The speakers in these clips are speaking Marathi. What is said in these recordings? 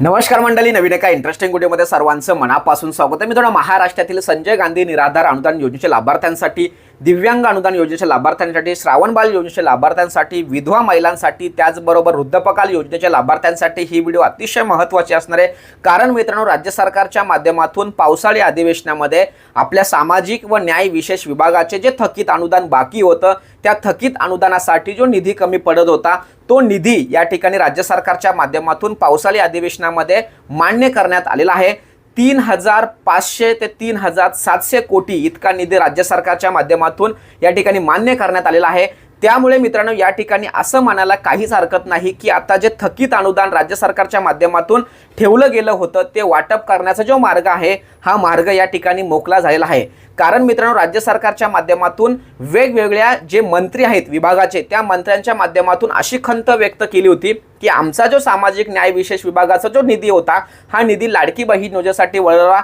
नमस्कार मंडळी नवीन एका इंटरेस्टिंग व्हिडिओमध्ये सर्वांचं मनापासून स्वागत आहे. मित्रांनो महाराष्ट्रातील संजय गांधी निराधार अनुदान योजनेच्या लाभार्थ्यांसाठी दिव्यांग अनुदान योजनेच्या लाभार्थ्यांसाठी श्रावणबाल योजनेच्या लाभार्थ्यांसाठी विधवा महिलांसाठी त्याचबरोबर वृद्धपकाल योजनेच्या लाभार्थ्यांसाठी ही व्हिडिओ अतिशय महत्त्वाची असणार आहे. कारण मित्रांनो राज्य सरकारच्या माध्यमातून पावसाळी अधिवेशनामध्ये आपल्या सामाजिक व न्याय विशेष विभागाचे जे थकीत अनुदान बाकी होतं त्या थकीत अनुदानासाठी जो निधी कमी पडत होता तो निधी या ठिकाणी राज्य सरकारच्या माध्यमातून पावसाळी अधिवेशनामध्ये मान्य करण्यात आलेला आहे. तीन हजार पाचशे ते तीन हजार सातशे कोटी इतका निधी राज्य सरकारच्या माध्यमातून या ठिकाणी मान्य करण्यात आलेला आहे. त्यामुळे मित्रांनो या ठिकाणी असं म्हणायला काहीच हरकत नाही की आता जे थकीत अनुदान राज्य सरकारच्या माध्यमातून ठेवलं गेलं होतं ते वाटप करण्याचा जो मार्ग आहे हा मार्ग या ठिकाणी मोकला झालेला आहे. कारण मित्रांनो राज्य सरकारच्या माध्यमातून वेगवेगळ्या जे मंत्री आहेत विभागाचे त्या मंत्र्यांच्या माध्यमातून अशी खंत व्यक्त केली होती की आमचा जो सामाजिक न्याय विशेष विभागाचा जो निधी होता हा निधी लाडकी बहीण योजनेसाठी वळला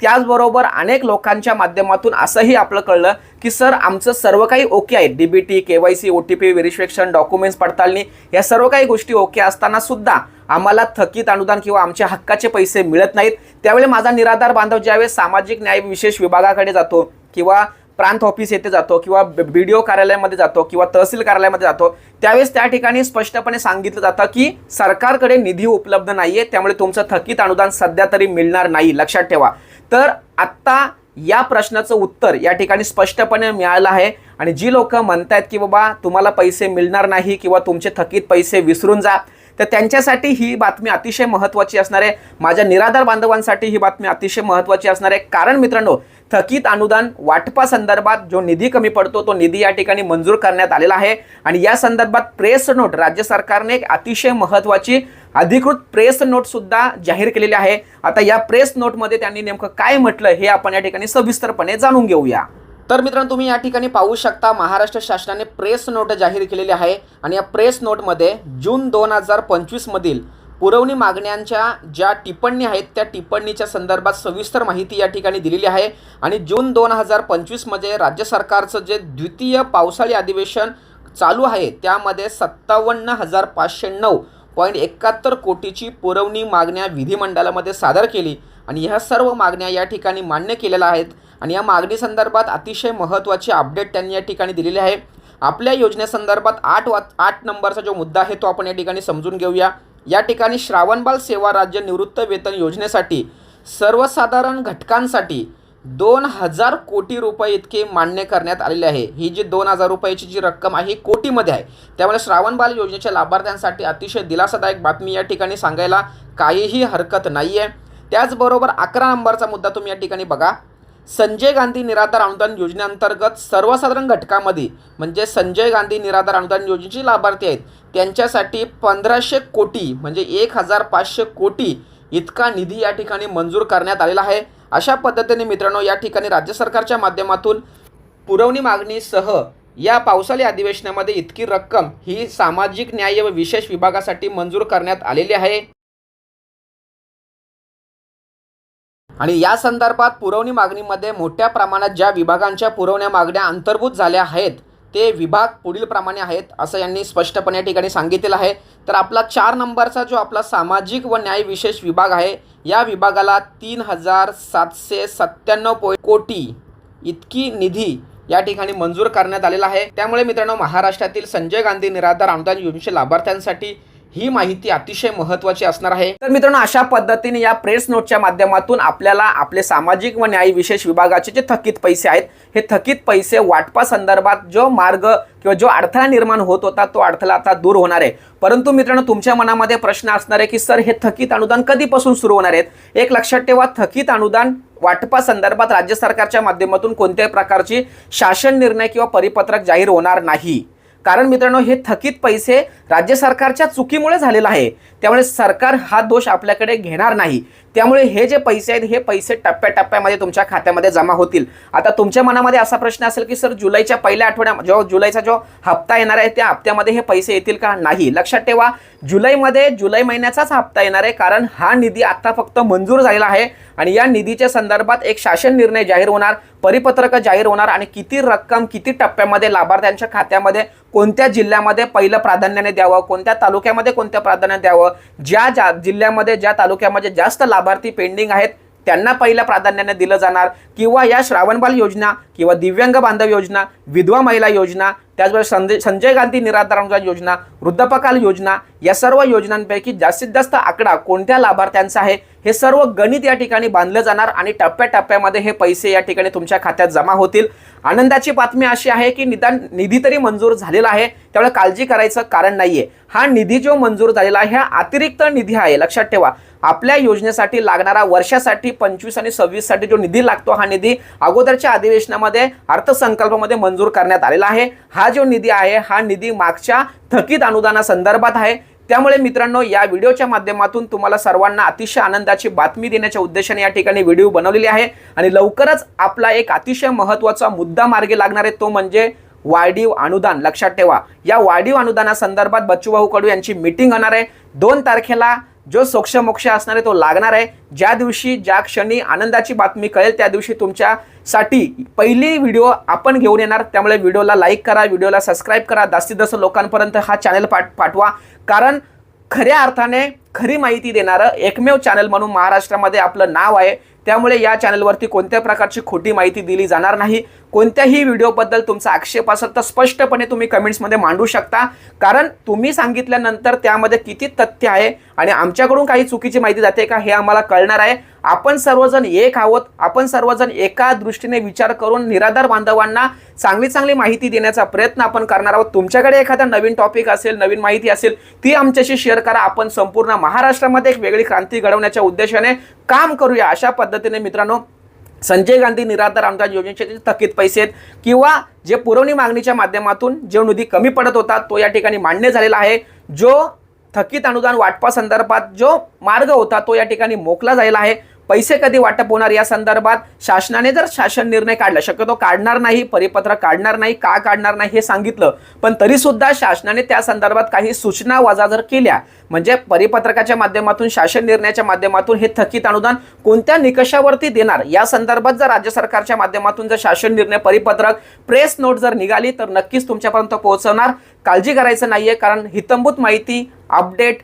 त्याचबरोबर अनेक लोकांच्या माध्यमातून असंही आपलं कळलं की सर आमचं सर्व काही ओके आहे. D B T K Y C O T P verification documents पडताळणी या सर्व काही गोष्टी ओके असताना सुद्धा आम्हाला थकीत अनुदान किंवा आमच्या हक्काचे पैसे मिळत नाहीत. त्यावेळी माझा निराधार बांधव ज्यावेळेस सामाजिक न्याय विशेष विभागाकडे जातो किंवा प्रांत ऑफिस येथे जातो किंवा बी डी ओ कार्यालयामध्ये जातो किंवा तहसील कार्यालयामध्ये जातो त्यावेळेस त्या ठिकाणी स्पष्टपणे सांगितलं जातं की सरकारकडे निधी उपलब्ध नाही आहे त्यामुळे तुमचं थकीत अनुदान सध्या तरी मिळणार नाही. लक्षात ठेवा. तर आत्ता या प्रश्नाचं उत्तर या ठिकाणी स्पष्टपणे मिळालं आहे. आणि जी लोक म्हणतायत की बाबा तुम्हाला पैसे मिळणार नाही किंवा तुमचे थकीत पैसे विसरून जा तर त्यांच्यासाठी ही बातमी अतिशय महत्त्वाची असणार आहे. माझ्या निराधार बांधवांसाठी ही बातमी अतिशय महत्त्वाची असणार आहे. कारण मित्रांनो थकीत अनुदान वाटपासंदर्भात जो निधी कमी पडतो तो निधी या ठिकाणी मंजूर करण्यात आलेला आहे. आणि या संदर्भात प्रेस नोट राज्य सरकारने एक अतिशय महत्त्वाची अधिकृत प्रेस नोट सुद्धा जाहीर केलेली आहे. आता या प्रेस नोटमध्ये त्यांनी नेमकं काय म्हटलं हे आपण या ठिकाणी सविस्तरपणे जाणून घेऊया. तर मित्रांनो तुम्ही या ठिकाणी पाहू शकता महाराष्ट्र शासनाने प्रेस नोट जाहीर केलेली आहे आणि या प्रेस नोटमध्ये जून दोन हजार पंचवीसमधील पुरवणी मागण्यांच्या ज्या टिप्पणी आहेत त्या टिप्पणीच्या संदर्भात सविस्तर माहिती या ठिकाणी दिलेली आहे आणि जून दोन हजार पंचवीसमध्ये राज्य सरकारचं जे द्वितीय पावसाळी अधिवेशन चालू आहे त्यामध्ये सत्तावन्न हजार पाचशे नऊ पॉईंट एकाहत्तर कोटीची पुरवणी मागण्या विधिमंडळामध्ये सादर केली आणि ह्या सर्व मागण्या या ठिकाणी मान्य केलेल्या आहेत. आणि या मागणीसंदर्भात अतिशय महत्त्वाची अपडेट त्यांनी या ठिकाणी दिलेली आहे. आपल्या योजनेसंदर्भात आठ वा आठ नंबरचा जो मुद्दा आहे तो आपण या ठिकाणी समजून घेऊया. या ठिकाणी श्रावणबाल सेवा राज्य निवृत्त वेतन योजनेसाठी सर्वसाधारण घटकांसाठी दोन हजार कोटी रुपये इतके मान्य करण्यात आलेले आहे. ही जी दोन हजार रुपयाची जी रक्कम आहे ही कोटीमध्ये आहे. त्यामुळे श्रावणबाल योजनेच्या लाभार्थ्यांसाठी अतिशय दिलासादायक बातमी या ठिकाणी सांगायला काहीही हरकत नाही आहे त्याचबरोबर अकरा नंबरचा मुद्दा तुम्ही या ठिकाणी बघा. संजय गांधी निराधार अनुदान योजनेअंतर्गत सर्वसाधारण घटकामध्ये म्हणजे संजय गांधी निराधार अनुदान योजनेचे लाभार्थी आहेत त्यांच्यासाठी पंधराशे कोटी म्हणजे एक हजार पाचशे कोटी इतका निधी या ठिकाणी मंजूर करण्यात आलेला आहे. अशा पद्धतीने मित्रांनो या ठिकाणी राज्य सरकारच्या माध्यमातून पुरवणी मागणीसह या पावसाळी अधिवेशनामध्ये इतकी रक्कम ही सामाजिक न्याय व विशेष विभागासाठी मंजूर करण्यात आलेली आहे. आणि या संदर्भात पुरवणी मागणीमध्ये मोठ्या प्रमाणात ज्या विभागांच्या पुरवण्या मागण्या अंतर्भूत झाल्या आहेत ते विभाग पुढील प्रमाणे आहेत असं यांनी स्पष्टपणे या ठिकाणी सांगितलेलं आहे. तर आपला चार नंबरचा जो आपला सामाजिक व न्याय विशेष विभाग आहे या विभागाला तीन हजार सातशे सत्त्याण्णव पो कोटी इतकी निधी या ठिकाणी मंजूर करण्यात आलेला आहे. त्यामुळे मित्रांनो महाराष्ट्रातील संजय गांधी निराधार अनुदान योजनेच्या लाभार्थ्यांसाठी ही माहिती अतिशय महत्त्वाची असणार आहे. तर मित्रांनो अशा पद्धतीने या प्रेस नोटच्या माध्यमातून आपल्याला आपले सामाजिक व न्याय विशेष विभागाचे जे थकीत पैसे आहेत हे थकीत पैसे वाटपा संदर्भात जो मार्ग किंवा जो अडथळा निर्माण होत होता तो अडथळा आता दूर होणार आहे. परंतु मित्रांनो तुमच्या मनामध्ये प्रश्न असणार आहे की सर हे थकीत अनुदान कधीपासून सुरू होणार आहेत? एक लक्षात ठेवा थकीत अनुदान वाटपा संदर्भात राज्य सरकारच्या माध्यमातून कोणत्याही प्रकारची शासन निर्णय किंवा परिपत्रक जाहीर होणार नाही. कारण मित्रांनो हे थकीत पैसे राज्य सरकारच्या चुकीमुळे झालेलं आहे. त्यामुळे सरकार हा दोष आपल्याकडे घेणार नाही. त्यामुळे हे जे पैसे आहेत हे पैसे टप्प्याटप्प्यामध्ये तुमच्या खात्यामध्ये जमा होतील. आता तुमच्या मनामध्ये असा प्रश्न असेल की सर जुलैच्या पहिल्या आठवड्या जो जुलैचा जो हप्ता येणार आहे त्या हप्त्यामध्ये हे पैसे येतील का? नाही. लक्षात ठेवा जुलैमध्ये जुलै महिन्याचाच हप्ता येणार आहे कारण हा निधी आत्ता फक्त मंजूर झालेला आहे आणि या निधीच्या संदर्भात एक शासन निर्णय जाहीर होणार परिपत्रक जाहीर होणार आणि किती रक्कम किती टप्प्यामध्ये लाभार्थ्यांच्या खात्यामध्ये कोणत्या जिल्ह्यामध्ये पहिलं प्राधान्याने द्यावं? कोणत्या तालुक्यामध्ये कोणत्या प्राधान्य द्यावं? ज्या ज्या जिल्ह्यामध्ये ज्या तालुक्यामध्ये जास्त लाभार्थी पेंडिंग आहेत त्यांना पहिल्या प्राधान्याने दिलं जाणार. किंवा या श्रावणबाल योजना किंवा दिव्यांग बांधव योजना विधवा महिला योजना त्याचबरोबर संजय संजय गांधी निराधार अनुदान योजना वृद्धापकाल योजना या सर्व योजनांपैकी जास्तीत जास्त आकडा कोणत्या लाभार्थ्यांचा आहे हे सर्व गणित या ठिकाणी बांधलं जाणार आणि टप्प्याटप्प्यामध्ये हे पैसे या ठिकाणी तुमच्या खात्यात जमा होतील. आनंदाची बातमी अशी आहे की निदान निधी तरी मंजूर झालेला आहे त्यामुळे काळजी करायचं कारण नाहीये. हा निधी जो मंजूर झालेला आहे हा अतिरिक्त निधी आहे लक्षात ठेवा. आपल्या योजनेसाठी लागणारा वर्षासाठी पंचवीस आणि सव्वीससाठी जो निधी लागतो हा निधी अगोदरच्या अधिवेशनामध्ये अर्थसंकल्पामध्ये मंजूर करण्यात आलेला आहे. हा हा जो निधी आहे हा निधी मागच्या थकीत अनुदानासंदर्भात आहे. त्यामुळे मित्रांनो या व्हिडिओच्या माध्यमातून तुम्हाला सर्वांना अतिशय आनंदाची बातमी देण्याच्या उद्देशाने या ठिकाणी व्हिडिओ बनवलेली आहे. आणि लवकरच आपला एक अतिशय महत्त्वाचा मुद्दा मार्गी लागणार आहे तो म्हणजे वाढीव अनुदान. लक्षात ठेवा या वाढीव अनुदानासंदर्भात बच्चूभाऊ कडू यांची मीटिंग होणार आहे. दोन तारखेला जो सोक्षमोक्ष असणार आहे तो लागणार आहे. ज्या दिवशी ज्या क्षणी आनंदाची बातमी कळेल त्या दिवशी तुमच्यासाठी पहिली व्हिडिओ आपण घेऊन येणार. त्यामुळे व्हिडिओला लाईक करा व्हिडिओला सबस्क्राईब करा. जास्तीत जास्त लोकांपर्यंत हा चॅनल पाठ पाठवा. कारण खऱ्या अर्थाने खरी माहिती देणारं एकमेव चॅनल म्हणून महाराष्ट्रामध्ये आपलं नाव आहे. त्यामुळे या चॅनलवरती कोणत्या प्रकारची खोटी माहिती दिली जाणार नाही. कोणत्याही व्हिडिओबद्दल तुमचा आक्षेप असेल तर स्पष्टपणे तुम्ही कमेंट्समध्ये मांडू शकता. कारण तुम्ही सांगितल्यानंतर त्यामध्ये किती तथ्य आहे आणि आमच्याकडून काही चुकीची माहिती जाते का हे आम्हाला कळणार आहे. आपण सर्वजण एक आहोत. आपण सर्वजण एका दृष्टीने विचार करून निराधार बांधवांना चांगली चांगली माहिती देण्याचा प्रयत्न आपण करणार आहोत. तुमच्याकडे एखादा नवीन टॉपिक असेल नवीन माहिती असेल ती आमच्याशी शेअर करा. आपण संपूर्ण महाराष्ट्रामध्ये एक वेगळी क्रांती घडवण्याच्या उद्देशाने काम करूया अशा पद्धतीने मित्रांनो. संजय गांधी निराधार अनुदान योजनेचे जे थकीत पैसे आहेत. किंवा जे पुरवणी मागणीच्या माध्यमातून जो निधी कमी पडत होता तो या ठिकाणी मान्य झालेला आहे. जो थकीत अनुदान वाटपासंदर्भात जो मार्ग होता तो या ठिकाणी मोकला झालेला आहे. पैसे कधी वाटप होणार या संदर्भात शासनाने जर शासन निर्णय काढला शक्यतो काढणार नाही परिपत्र काढणार नाही का काढणार नाही हे सांगितलं पण तरी सुद्धा शासनाने त्या संदर्भात काही सूचना वजा जर केल्या. म्हणजे परिपत्रकाच्या माध्यमातून शासन निर्णयाच्या माध्यमातून हे थकीत अनुदान कोणत्या निकषावरती देणार? या संदर्भात जर राज्य सरकारच्या माध्यमातून जर शासन निर्णय परिपत्रक प्रेस नोट जर निघाली तर नक्कीच तुमच्यापर्यंत पोहोचवणार. काळजी करायचं नाहीये कारण हितंभूत माहिती अपडेट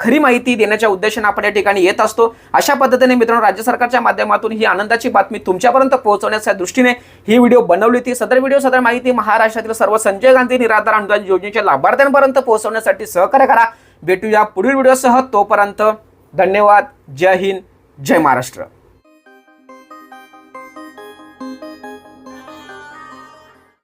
खरी माहिती देण्याच्या उद्देशाने आपण या ठिकाणी येत असतो. अशा पद्धतीने मित्रांनो राज्य सरकारच्या माध्यमातून ही आनंदाची बातमी तुमच्यापर्यंत पोहोचवण्याच्या दृष्टीने ही व्हिडिओ बनवली होती. सदर व्हिडिओ सदर माहिती महाराष्ट्रातील सर्व संजय गांधी निराधार अनुदान योजनेच्या लाभार्थ्यांपर्यंत पोहोचवण्यासाठी सहकार्य करा. भेटूया पुढील व्हिडिओसह. तोपर्यंत धन्यवाद. जय हिंद. जय महाराष्ट्र.